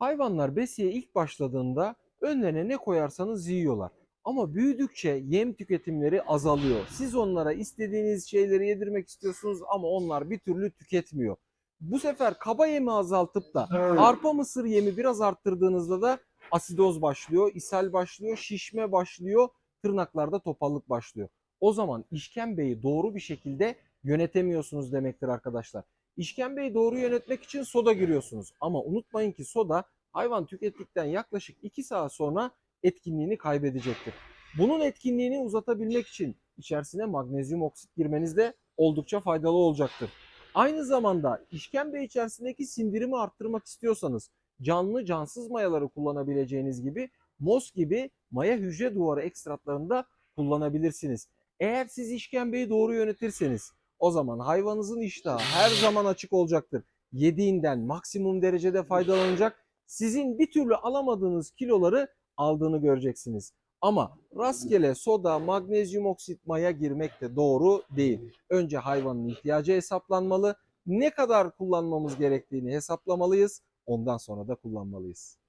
Hayvanlar besiye ilk başladığında önlerine ne koyarsanız yiyorlar. Ama büyüdükçe yem tüketimleri azalıyor. Siz onlara istediğiniz şeyleri yedirmek istiyorsunuz ama onlar bir türlü tüketmiyor. Bu sefer kaba yemi azaltıp da arpa mısır yemi biraz arttırdığınızda da asidoz başlıyor, ishal başlıyor, şişme başlıyor, tırnaklarda topallık başlıyor. O zaman işkembeyi doğru bir şekilde yönetemiyorsunuz demektir arkadaşlar. İşkembeyi doğru yönetmek için soda giriyorsunuz. Ama unutmayın ki soda hayvan tükettikten yaklaşık 2 saat sonra etkinliğini kaybedecektir. Bunun etkinliğini uzatabilmek için içerisine magnezyum oksit girmeniz de oldukça faydalı olacaktır. Aynı zamanda işkembe içerisindeki sindirimi arttırmak istiyorsanız canlı cansız mayaları kullanabileceğiniz gibi MOS gibi maya hücre duvarı ekstratlarında kullanabilirsiniz. Eğer siz işkembeyi doğru yönetirseniz o zaman hayvanınızın iştahı her zaman açık olacaktır. Yediğinden maksimum derecede faydalanacak. Sizin bir türlü alamadığınız kiloları aldığını göreceksiniz. Ama rastgele soda, magnezyum oksit, maya girmek de doğru değil. Önce hayvanın ihtiyacı hesaplanmalı. Ne kadar kullanmamız gerektiğini hesaplamalıyız. Ondan sonra da kullanmalıyız.